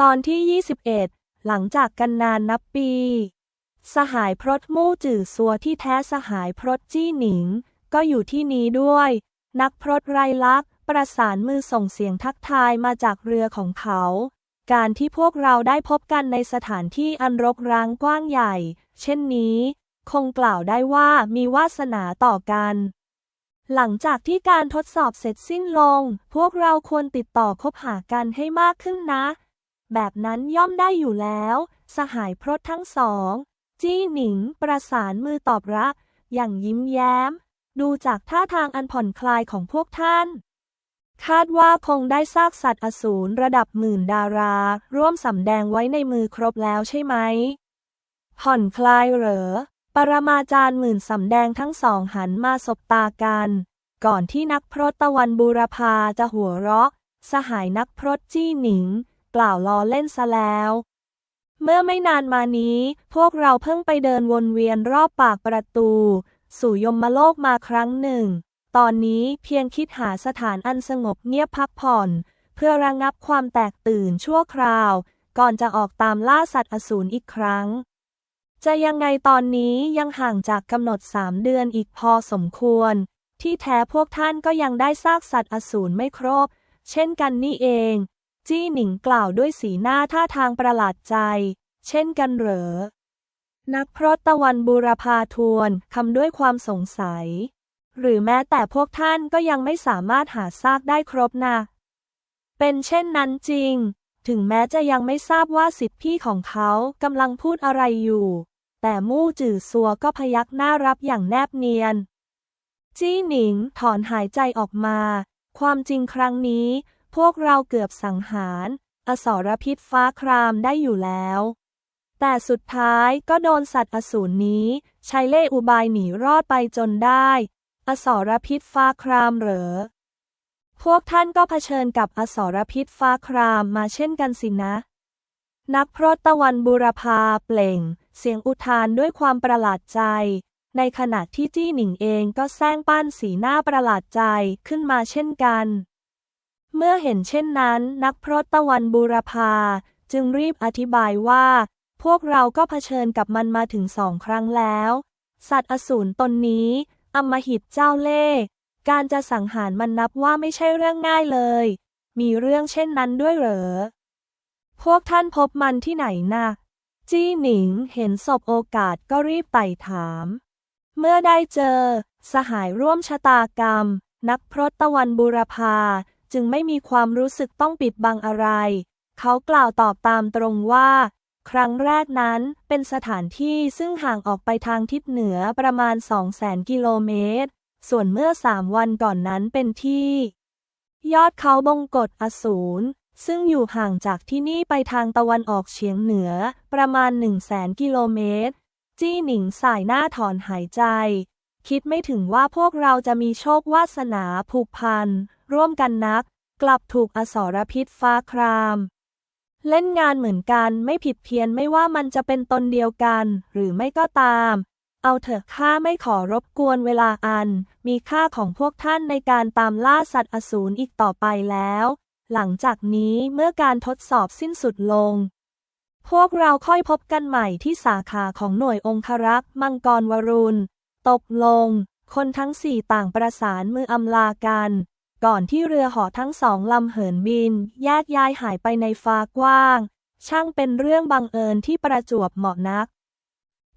ตอนที่ 21 หลังจากกันนานนับปี สหายพรตมู่จื่อซัวที่แท้สหายพรตจี้หนิง ก็อยู่ที่นี้ด้วย นักพรตไรลักษ์ประสานมือส่งเสียงทักทายมาจากเรือของเขา การที่พวกเราได้พบกันในสถานที่อันรกร้างกว้างใหญ่ เช่นนี้ คงกล่าวได้ว่ามีวาสนาต่อกัน หลังจากที่การทดสอบเสร็จสิ้นลง พวกเราควรติดต่อคบหากันให้มากขึ้นนะ แบบนั้นย่อมได้อยู่แล้ว สหายพรตทั้งสอง จี้หนิงประสานมือตอบรับ อย่างยิ้มแย้ม ดูจากท่าทางอันผ่อนคลายของพวกท่าน คาดว่าคงได้ซากสัตว์อสูรระดับหมื่นดารา ร่วมสำแดงไว้ในมือครบแล้วใช่ไหม ผ่อนคลายเหรอ ปรมาจารย์หมื่นสำแดงทั้งสองหันมาสบตากัน ก่อนที่นักพรตตะวันบูรพาจะหัวเราะ สหายนักพรตจี้หนิง กล่าวล้อเล่นซะแล้ว เมื่อไม่นานมานี้ พวกเราเพิ่งไปเดินวนเวียนรอบปากประตู สู่ยมโลกมาครั้งหนึ่ง ตอนนี้เพียงคิดหาสถานอันสงบเงียบพักผ่อน เพื่อระงับความแตกตื่นชั่วคราว ก่อนจะออกตามล่าสัตว์อสูรอีกครั้ง จะยังไงตอนนี้ยังห่างจากกำหนดสามเดือนอีกพอสมควรที่แท้พวกท่านก็ยังได้ซากสัตว์อสูรไม่ครบ เช่นกันนี่เอง จี้หนิงกล่าวด้วยสีหน้าท่าทางประหลาดใจ เช่นกันเหรอ นักพรตตะวันบูรพาทวนคำด้วยความสงสัย หรือแม้แต่พวกท่านก็ยังไม่สามารถหาซากได้ครบนะ เป็นเช่นนั้นจริง ถึงแม้จะยังไม่ทราบว่าสิทธิพี่ของเขากำลังพูดอะไรอยู่ แต่มู่จื่อซัวก็พยักหน้ารับอย่างแนบเนียน จี้หนิงถอนหายใจออกมา ความจริงครั้งนี้ พวกเราเกือบสังหาร อสรพิษฟ้าครามได้อยู่แล้ว แต่สุดท้ายก็โดนสัตว์อสูรนี้ ใช้เล่อุบายหนีรอดไปจนได้ อสรพิษฟ้าครามเหรอ พวกท่านก็เผชิญกับอสรพิษฟ้าครามมาเช่นกันสินะ นักพรตตะวันบูรพาเปล่ง เสียงอุทานด้วยความประหลาดใจในขณะที่จี้หนิงเองก็แซงปั้นสีหน้าประหลาดใจขึ้นมาเช่นกัน เมื่อเห็นเช่นนั้น นักพรตตะวันบูรพาจึงรีบอธิบายว่า พวกเราก็เผชิญกับมันมาถึงสองครั้งแล้ว สัตว์อสูรตนนี้อำมหิตเจ้าเล่การจะสังหารมันนับว่าไม่ใช่เรื่องง่ายเลย มีเรื่องเช่นนั้นด้วยเหรอ พวกท่านพบมันที่ไหนนะจี้หนิงเห็นศพโอกาสก็รีบไต่ถาม เมื่อได้เจอ สหายร่วมชะตากรรม นักพรตตะวันบูรพา จึงไม่มีความรู้สึกต้องปิดบังอะไร เขากล่าวตอบตามตรงว่า ครั้งแรกนั้นเป็นสถานที่ซึ่งห่างออกไปทางทิศเหนือประมาณ 200,000 กิโลเมตร ส่วนเมื่อสามวันก่อนนั้นเป็นที่ ยอดเขาบงกฎอสูรซึ่งอยู่ห่างจากที่นี่ไปทางตะวันออกเฉียงเหนือประมาณ 1 0 0 0 0แสนกิโลเมตร จี้หนิงสายหน้าถอนหายใจ คิดไม่ถึงว่าพวกเราจะมีโชควาสนาผูกพัน ร่วมกันนัก กลับถูกอสรพิษฟ้าคราม เล่นงานเหมือนกันไม่ผิดเพี้ยนไม่ว่ามันจะเป็นตนเดียวกัน หรือไม่ก็ตาม เอาเถอะข้าไม่ขอรบกวนเวลาอัน มีค่าของพวกท่านในการตามล่าสัตว์อสูรอีกต่อไปแล้ว หลังจากนี้เมื่อการทดสอบสิ้นสุดลงพวกเราค่อยพบกันใหม่ที่สาขาของหน่วยองครักษ์มังกรวรุณ ตกลง คนทั้งสี่ต่างประสานมืออำลากัน ก่อนที่เรือหอทั้งสองลำเหินบินแยกย้ายหายไปในฟ้ากว้าง ช่างเป็นเรื่องบังเอิญที่ประจวบเหมาะนัก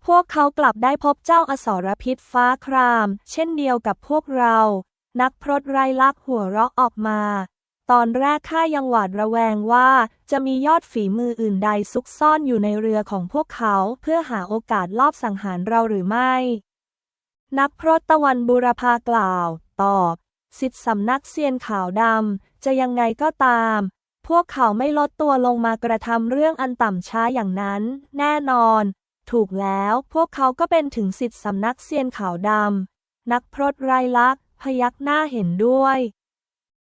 พวกเขากลับได้พบเจ้าอสรพิษฟ้าคราม เช่นเดียวกับพวกเรา นักพรตไรลักษ์หัวเราะออกมา ตอนแรกข้ายังหวาดระแวงว่าจะมียอดฝีมืออื่นใดซุกซ่อนอยู่ในเรือของพวกเขาเพื่อหาโอกาสลอบสังหารเราหรือไม่ นักพรตตะวันบูรพากล่าว ตอบสิทธิสำนักเซียนขาวดำ จะยังไงก็ตาม พวกเขาไม่ลดตัวลงมากระทำเรื่องอันต่ำช้าอย่างนั้น แน่นอน ถูกแล้วพวกเขาก็เป็นถึงสิทธิสำนักเซียนขาวดำ นักพรตไรลักษ์พยักหน้าเห็นด้วย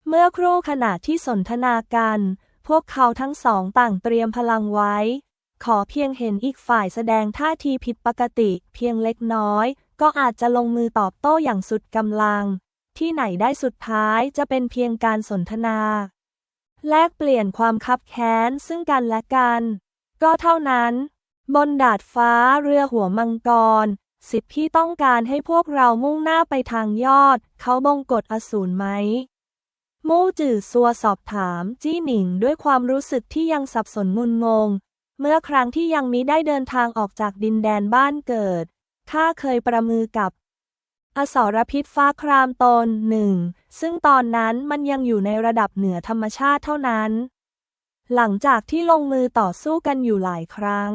เมื่อครู่ขณะที่สนทนากัน พวกเขาทั้งสองต่างเตรียมพลังไว้ ขอเพียงเห็นอีกฝ่ายแสดงท่าทีผิดปกติเพียงเล็กน้อย ก็อาจจะลงมือตอบโต้อย่างสุดกำลัง ที่ไหนได้สุดท้ายจะเป็นเพียงการสนทนา แลกเปลี่ยนความคับแค้นซึ่งกันและกัน ก็เท่านั้น บนดาดฟ้าเรือหัวมังกร สิทธิพี่ต้องการให้พวกเรามุ่งหน้าไปทางยอด เขาบงกฎอสูรไหมมู่จื่อซัวสอบถาม จี้หนิงด้วยความรู้สึกที่ยังสับสนงุนงง เมื่อครั้งที่ยังมิได้เดินทางออกจากดินแดนบ้านเกิด ข้าเคยประมือกับ อสรพิษฟ้าครามตนหนึ่ง ซึ่งตอนนั้นมันยังอยู่ในระดับเหนือธรรมชาติเท่านั้น หลังจากที่ลงมือต่อสู้กันอยู่หลายครั้ง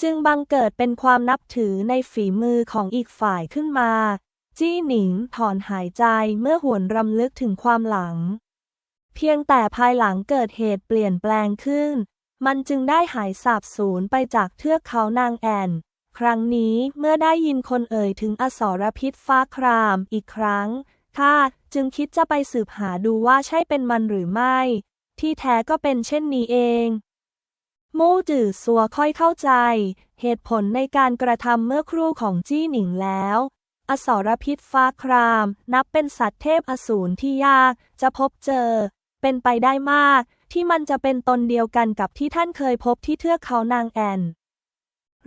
จึงบังเกิดเป็นความนับถือในฝีมือของอีกฝ่ายขึ้นมา จี้หนิงถอนหายใจเมื่อหวนรำลึกถึงความหลัง เพียงแต่ภายหลังเกิดเหตุเปลี่ยนแปลงขึ้น มันจึงได้หายสาบสูญไปจากเทือกเขานางแอน ครั้งนี้เมื่อได้ยินคนเอ่ยถึงอสรพิษฟ้าครามอีกครั้งข้าจึงคิดจะไปสืบหาดูว่าใช่เป็นมันหรือไม่ ที่แท้ก็เป็นเช่นนี้เองมู่จื่อซัวค่อยเข้าใจ เหตุผลในการกระทำเมื่อครู่ของจี้หนิงแล้ว อสรพิษฟ้าคราม นับเป็นสัตว์เทพอสูรที่ยากจะพบเจอ เป็นไปได้มาก ที่มันจะเป็นตนเดียวกันกับที่ท่านเคยพบที่เทือกเขานางแอน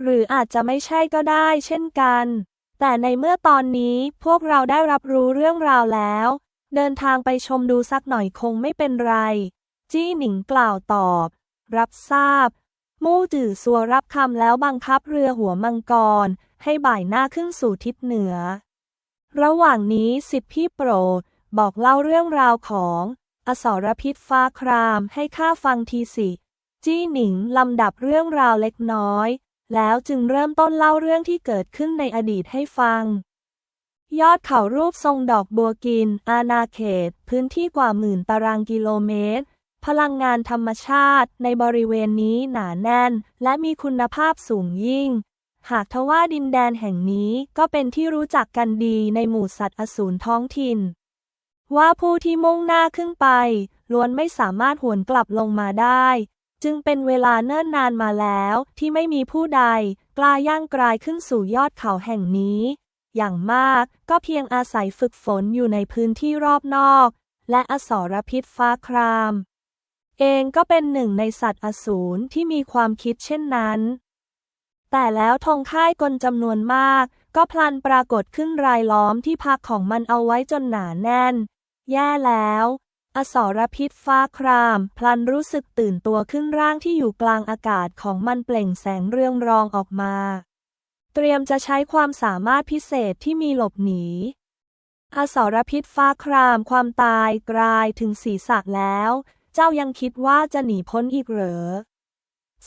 หรืออาจจะไม่ใช่ก็ได้เช่นกัน แต่ในเมื่อตอนนี้พวกเราได้รับรู้เรื่องราวแล้ว เดินทางไปชมดูสักหน่อยคงไม่เป็นไร จี้หนิงกล่าวตอบ รับทราบ มู่จื่อซัวรับคำแล้วบังคับเรือหัวมังกร ให้บ่ายหน้าขึ้นสู่ทิศเหนือ ระหว่างนี้สิทธิพี่โปรดบอกเล่าเรื่องราวของอสรพิษฟ้าครามให้ข้าฟังทีสิ จี้หนิงลำดับเรื่องราวเล็กน้อย แล้วจึงเริ่มต้นเล่าเรื่องที่เกิดขึ้นในอดีตให้ฟัง ยอดเขารูปทรงดอกบัวกิน อาณาเขต พื้นที่กว่าหมื่นตารางกิโลเมตร พลังงานธรรมชาติในบริเวณนี้หนาแน่น และมีคุณภาพสูงยิ่ง หากทว่าดินแดนแห่งนี้ก็เป็นที่รู้จักกันดีในหมู่สัตว์อสูรท้องถิ่น ว่าผู้ที่มุ่งหน้าขึ้นไปล้วนไม่สามารถหวนกลับลงมาได้ จึงเป็นเวลาเนิ่นนานมาแล้วที่ไม่มีผู้ใด กล้าย่างกรายขึ้นสู่ยอดเขาแห่งนี้ อย่างมากก็เพียงอาศัยฝึกฝนอยู่ในพื้นที่รอบนอก และอสรพิษฟ้าคราม เองก็เป็นหนึ่งในสัตว์อสูรที่มีความคิดเช่นนั้น แต่แล้วธงค่ายกลจำนวนมาก ก็พลันปรากฏขึ้นรายล้อมที่พักของมันเอาไว้จนหนาแน่น แย่แล้ว อสรพิษฟ้าคราม พลันรู้สึกตื่นตัวขึ้นร่างที่อยู่กลางอากาศของมันเปล่งแสงเรืองรองออกมา เตรียมจะใช้ความสามารถพิเศษที่มีหลบหนี อสรพิษฟ้าคราม ความตายกลายถึงศีรษะแล้ว เจ้ายังคิดว่าจะหนีพ้นอีกเหรอ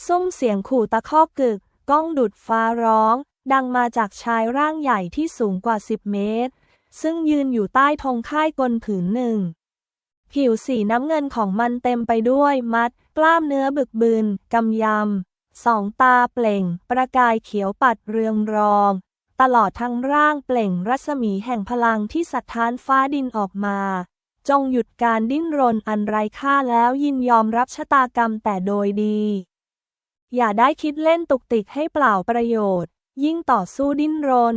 ซุ้มเสียงขู่ตะคอกกึก ก้องดุดฟ้าร้อง ดังมาจากชายร่างใหญ่ที่สูงกว่าสิบเมตร ซึ่งยืนอยู่ใต้ธงค่ายกลผืนหนึ่ง ผิวสีน้ำเงินของมันเต็มไปด้วยมัด กล้ามเนื้อบึกบึนกำยำสองตาเปล่ง ประกายเขียวปัดเรืองรอง ตลอดทั้งร่างเปล่งรัศมีแห่งพลังที่สัทธานฟ้าดินออกมา จงหยุดการดิ้นรนอันไร้ค่าแล้วยินยอมรับชะตากรรมแต่โดยดี อย่าได้คิดเล่นตุกติกให้เปล่าประโยชน์ ยิ่งต่อสู้ดิ้นรน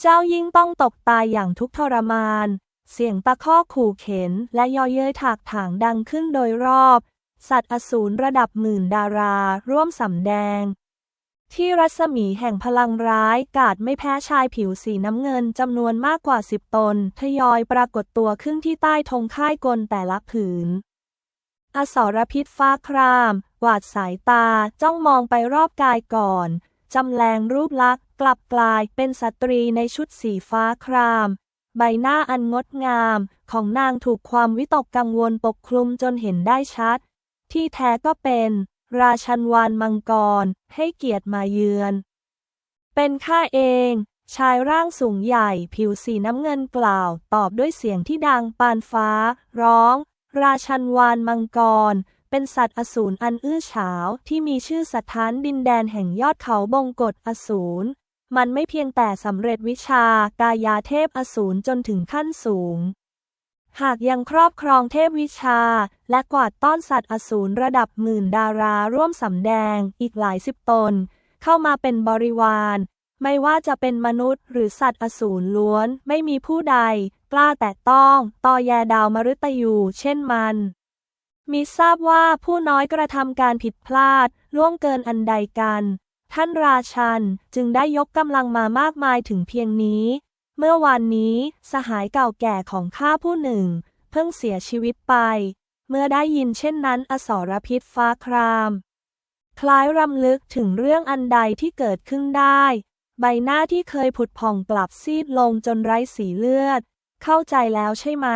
เจ้ายิ่งต้องตกตายอย่างทุกทรมาน เสียงตะคอขู่เข็นและย่อเย้ยถากถางดังขึ้นโดยรอบ สัตว์อสูรระดับหมื่นดาราร่วมสำแดง ที่รัศมีแห่งพลังร้ายกาดไม่แพ้ชายผิวสีน้ำเงินจำนวนมากกว่าสิบตน ทยอยปรากฏตัวขึ้นที่ใต้ธงค่ายกลแต่ละผืน อสรพิษฟ้าครามกวาดสายตาจ้องมองไปรอบกายก่อนจำแรงรูปลักษณ์กลับกลายเป็นสตรีในชุดสีฟ้าคราม ใบหน้าอันงดงาม ของนางถูกความวิตกกังวลปกคลุมจนเห็นได้ชัด ที่แท้ก็เป็น ราชันวานมังกร ให้เกียรติมาเยือน เป็นข้าเอง ชายร่างสูงใหญ่ผิวสีน้ำเงินกล่าว ตอบด้วยเสียงที่ดังปานฟ้า ร้อง ราชันวานมังกร เป็นสัตว์อสูรอันอื้อฉาวที่มีชื่อสถานดินแดนแห่งยอดเขาบงกฎอสูร มันไม่เพียงแต่สำเร็จวิชากายาเทพอสูรจนถึงขั้นสูง หากยังครอบครองเทพวิชา และกวาดต้อนสัตว์อสูรระดับหมื่นดาราร่วมสำแดงอีกหลายสิบตน เข้ามาเป็นบริวาร ไม่ว่าจะเป็นมนุษย์หรือสัตว์อสูรล้วน ไม่มีผู้ใด กล้าแตะต้องตอแยดาวมฤตยูเช่นมันมีทราบว่าผู้น้อยกระทำการผิดพลาดล่วงเกินอันใดกัน ท่านราชันจึงได้ยกกำลังมามากมายถึงเพียงนี้ เมื่อวานนี้สหายเก่าแก่ของข้าผู้หนึ่ง เพิ่งเสียชีวิตไป เมื่อได้ยินเช่นนั้นอสรพิษฟ้าคราม คล้ายรำลึกถึงเรื่องอันใดที่เกิดขึ้นได้ ใบหน้าที่เคยผุดผ่องกลับซีดลงจนไร้สีเลือด เข้าใจแล้วใช่ไหม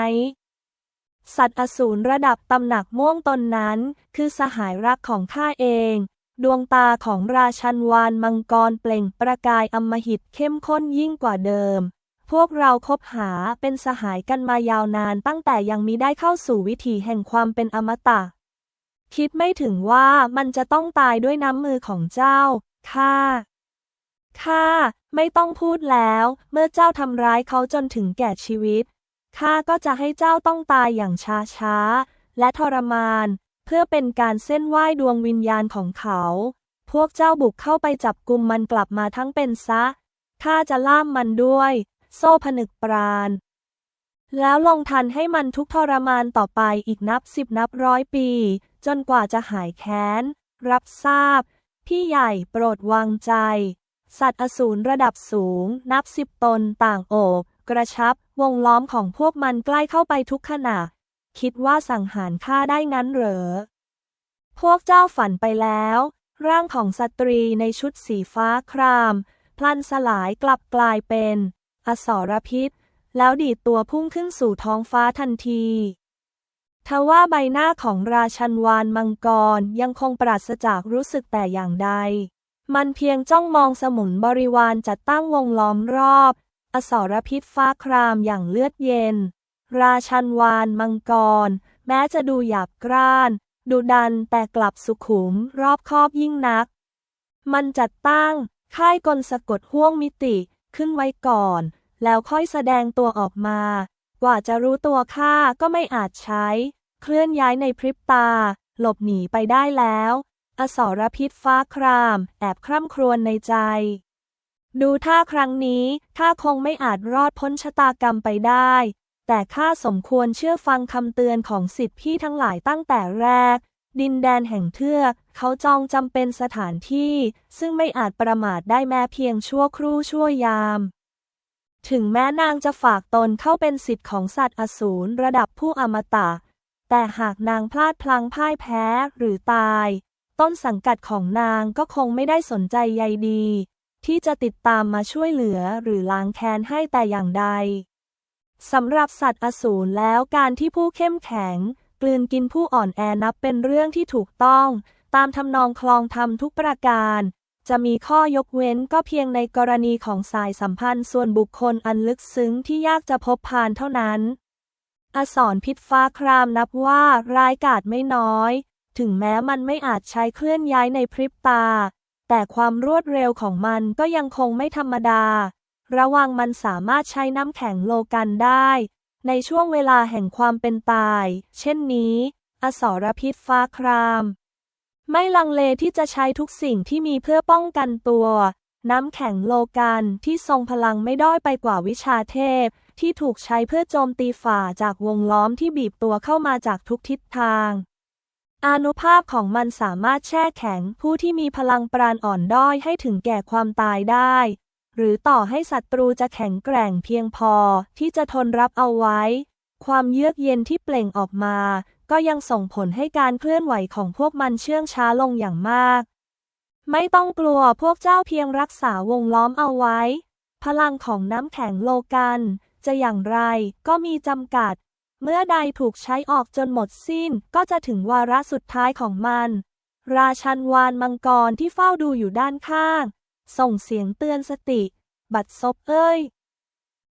สัตว์อสูรระดับตำหนักม่วงตนนั้น คือสหายรักของข้าเอง ดวงตาของราชันวานมังกรเปล่งประกายอมหิตเข้มข้นยิ่งกว่าเดิม พวกเราคบหาเป็นสหายกันมายาวนานตั้งแต่ยังมิได้เข้าสู่วิถีแห่งความเป็นอมตะ คิดไม่ถึงว่ามันจะต้องตายด้วยน้ำมือของเจ้า ข้า ข้า ไม่ต้องพูดแล้ว เมื่อเจ้าทำร้ายเขาจนถึงแก่ชีวิต ข้าก็จะให้เจ้าต้องตายอย่างช้าช้าและทรมาน เพื่อเป็นการเส้นไหว้ดวงวิญญาณของเขา พวกเจ้าบุกเข้าไปจับกลุ่มมันกลับมาทั้งเป็นซะ ข้าจะล่ามมันด้วย โซ่ผนึกปราณ แล้วลงทันให้มันทุกทรมานต่อไปอีกนับสิบนับร้อยปี จนกว่าจะหายแค้น รับทราบ พี่ใหญ่โปรดวางใจ สัตว์อสูรระดับสูง นับสิบตนต่างโอบ กระชับ วงล้อมของพวกมันใกล้เข้าไปทุกขณะ คิดว่าสังหารข้าได้งั้นเหรอ พวกเจ้าฝันไปแล้ว ร่างของสตรีในชุดสีฟ้าคราม พลันสลายกลับกลายเป็น อสรพิษ แล้วดีดตัวพุ่งขึ้นสู่ท้องฟ้าทันทีทว่าใบหน้าของราชันวานมังกรยังคงปราศจากรู้สึกแต่อย่างใด มันเพียงจ้องมองสมุนบริวารจัดตั้งวงล้อมรอบ อสรพิษฟ้าครามอย่างเลือดเย็น ราชันวานมังกร แม้จะดูหยาบกร้าน ดุดันแต่กลับสุขุมรอบคอบยิ่งนัก มันจัดตั้ง ค่ายกลสะกดห่วงมิติขึ้นไว้ก่อน แล้วค่อยแสดงตัวออกมา กว่าจะรู้ตัวข้าก็ไม่อาจใช้ เคลื่อนย้ายในพริบตา หลบหนีไปได้แล้ว อสรพิษฟ้าคราม แอบคร่ำครวญในใจ ดูท่าครั้งนี้ข้าคงไม่อาจรอดพ้นชะตากรรมไปได้ แต่ข้าสมควรเชื่อฟังคำเตือนของสิทธิพี่ทั้งหลายตั้งแต่แรก ดินแดนแห่งเทือก เขาจองจำเป็นสถานที่ ซึ่งไม่อาจประมาทได้แม้เพียงชั่วครู่ชั่วยาม ถึงแม้นางจะฝากตนเข้าเป็นสิทธิ์ของสัตว์อสูรระดับผู้อมตะ แต่หากนางพลาดพลั้งพ่ายแพ้หรือตาย ต้นสังกัดของนางก็คงไม่ได้สนใจใยดี ที่จะติดตามมาช่วยเหลือหรือล้างแค้นให้แต่อย่างใด สำหรับสัตว์อสูรแล้วการที่ผู้เข้มแข็ง กลืนกินผู้อ่อนแอนับเป็นเรื่องที่ถูกต้อง ตามทำนองคลองธรรมทุกประการ จะมีข้อยกเว้นก็เพียงในกรณีของสายสัมพันธ์ส่วนบุคคลอันลึกซึ้งที่ยากจะพบผ่านเท่านั้น อสรพิษฟ้าครามนับว่าร้ายกาจไม่น้อย ถึงแม้มันไม่อาจใช้เคลื่อนย้ายในพริบตา แต่ความรวดเร็วของมันก็ยังคงไม่ธรรมดา ระวังมันสามารถใช้น้ำแข็งโลกันได้ ในช่วงเวลาแห่งความเป็นตาย เช่นนี้ อสรพิษฟ้าคราม ไม่ลังเลที่จะใช้ทุกสิ่งที่มีเพื่อป้องกันตัว น้ำแข็งโลกันที่ทรงพลังไม่ด้อยไปกว่าวิชาเทพ ที่ถูกใช้เพื่อโจมตีฝ่าจากวงล้อมที่บีบตัวเข้ามาจากทุกทิศทางอนุภาพของมันสามารถแช่แข็งผู้ที่มีพลังปราณอ่อนด้อยให้ถึงแก่ความตายได้ หรือต่อให้ศัตรูจะแข็งแกร่งเพียงพอที่จะทนรับเอาไว้ ความเยือกเย็นที่เปล่งออกมา ก็ยังส่งผลให้การเคลื่อนไหวของพวกมันเชื่องช้าลงอย่างมาก ไม่ต้องกลัวพวกเจ้าเพียงรักษาวงล้อมเอาไว้ พลังของน้ำแข็งโลกัน จะอย่างไรก็มีจำกัด เมื่อใดถูกใช้ออกจนหมดสิ้นก็จะถึงวาระสุดท้ายของมัน ราชันวานมังกรที่เฝ้าดูอยู่ด้านข้าง ส่งเสียงเตือนสติ บัดซบเอ้ย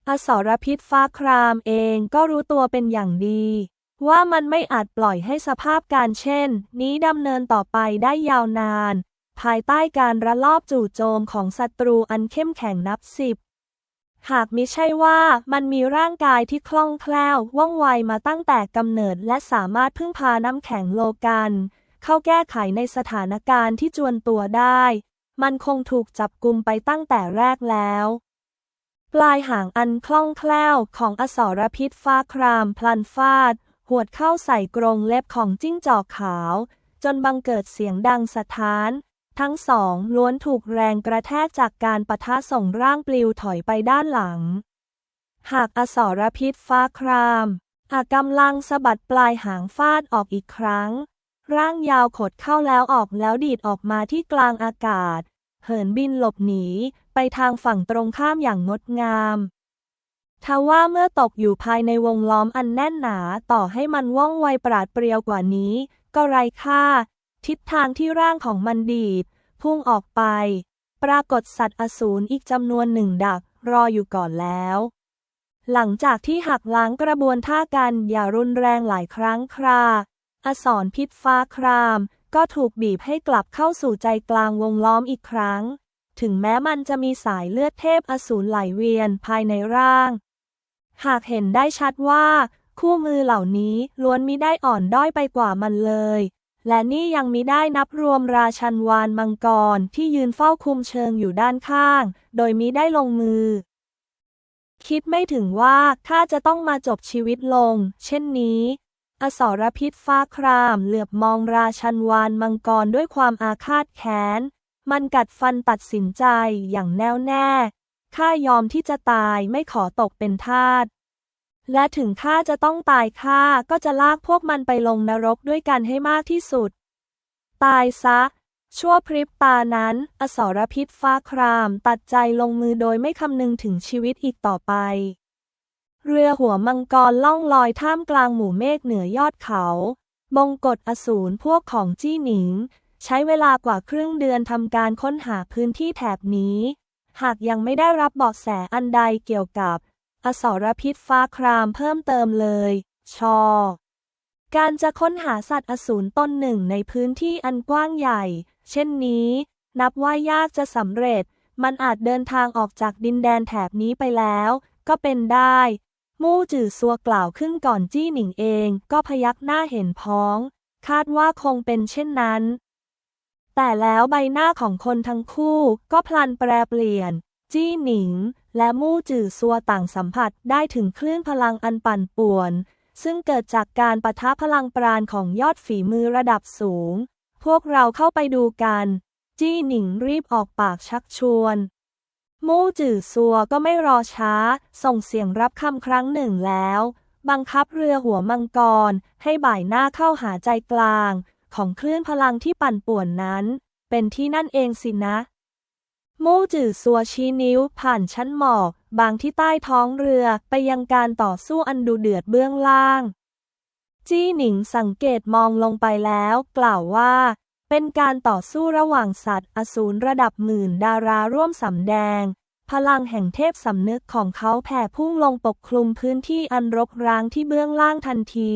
อสรพิษฟ้าครามเองก็รู้ตัวเป็นอย่างดี ว่ามันไม่อาจปล่อยให้สภาพการเช่น นี้ดำเนินต่อไปได้ยาวนาน ภายใต้การระลอบจู่โจมของศัตรูอันเข้มแข็งนับสิบ หากมิใช่ว่ามันมีร่างกายที่คล่องแคล่วว่องไวมาตั้งแต่กำเนิดและสามารถพึ่งพาน้ำแข็งโลกันเข้าแก้ไขในสถานการณ์ที่จวนตัวได้ มันคงถูกจับกุมไปตั้งแต่แรกแล้ว ปลายหางอันคล่องแคล่วของอสรพิษฟ้าครามพลันฟาด หวดเข้าใส่กรงเล็บของจิ้งจอกขาว จนบังเกิดเสียงดังสะท้าน ทั้งสองล้วนถูกแรงกระแทกจากการปะทะส่งร่างปลิวถอยไปด้านหลัง หากอสรพิษฟ้าครามอากำลังสะบัดปลายหางฟาดออกอีกครั้ง ร่างยาวขดเข้าแล้วออกแล้วดีดออกมาที่กลางอากาศ เหินบินหลบหนี ไปทางฝั่งตรงข้ามอย่างงดงามทว่าเมื่อตกอยู่ภายในวงล้อมอันแน่นหนาต่อให้มันว่องไวปราดเปรียวกว่านี้ ก็ไร้ค่า ทิศทางที่ร่างของมันดีด พุ่งออกไป ปรากฏสัตว์อสูรอีกจำนวนหนึ่งดัก รออยู่ก่อนแล้ว หลังจากที่หักล้างกระบวนท่ากันอย่ารุนแรงหลายครั้งครา อสรพิษฟ้าคราม ก็ถูกบีบให้กลับเข้าสู่ใจกลางวงล้อมอีกครั้ง ถึงแม้มันจะมีสายเลือดเทพอสูรไหลเวียนภายในร่าง หากเห็นได้ชัดว่า คู่มือเหล่านี้ล้วนมิได้อ่อนด้อยไปกว่ามันเลย และนี่ยังมิได้นับรวมราชันวานมังกรที่ยืนเฝ้าคุมเชิงอยู่ด้านข้าง โดยมิได้ลงมือ คิดไม่ถึงว่าข้าจะต้องมาจบชีวิตลง เช่นนี้ อสรพิษฟ้าครามเหลือบมองราชันวานมังกรด้วยความอาฆาตแค้น มันกัดฟันตัดสินใจอย่างแน่วแน่ ข้ายอมที่จะตายไม่ขอตกเป็นทาส และถึงข้าจะต้องตายข้าก็จะลากพวกมันไปลงนรกด้วยกันให้มากที่สุด ตายซะ ชั่วพริบตานั้น อสรพิษฟ้าครามตัดใจลงมือโดยไม่คำนึงถึงชีวิตอีกต่อไป เรือหัวมังกรล่องลอยท่ามกลางหมู่เมฆเหนือยอดเขา บงกฎอสูรพวกของจี้หนิง ใช้เวลากว่าครึ่งเดือนทำการค้นหาพื้นที่แถบนี้ หากยังไม่ได้รับเบาะแสอันใดเกี่ยวกับ อสรพิษฟ้าครามเพิ่มเติมเลย ชอ การจะค้นหาสัตว์อสูรต้นหนึ่งในพื้นที่อันกว้างใหญ่ เช่นนี้ นับว่ายากจะสำเร็จ มันอาจเดินทางออกจากดินแดนแถบนี้ไปแล้ว ก็เป็นได้ มู่จื่อซัวกล่าวขึ้นก่อนจี้หนิงเองก็พยักหน้าเห็นพ้อง คาดว่าคงเป็นเช่นนั้น แต่แล้วใบหน้าของคนทั้งคู่ก็พลันแปรเปลี่ยน จี้หนิง และมู่จื่อซัวต่างสัมผัสได้ถึงคลื่นพลังอันปั่นป่วน ซึ่งเกิดจากการปะทะพลังปราณของยอดฝีมือระดับสูง พวกเราเข้าไปดูกัน จี้หนิงรีบออกปากชักชวน มู่จื่อซัวก็ไม่รอช้า ส่งเสียงรับคำครั้งหนึ่งแล้ว บังคับเรือหัวมังกร ให้บ่ายหน้าเข้าหาใจกลาง ของคลื่นพลังที่ปั่นป่วนนั้น เป็นที่นั่นเองสินะ มู่จื่อซัวชี้นิ้วผ่านชั้นหมอก บางที่ใต้ท้องเรือไปยังการต่อสู้อันดูเดือดเบื้องล่าง จี้หนิงสังเกตมองลงไปแล้ว กล่าวว่า เป็นการต่อสู้ระหว่างสัตว์ อสูรระดับหมื่นดาราร่วมสำแดง พลังแห่งเทพสำนึกของเขาแผ่พุ่งลงปกคลุมพื้นที่อันรกร้างที่เบื้องล่างทันที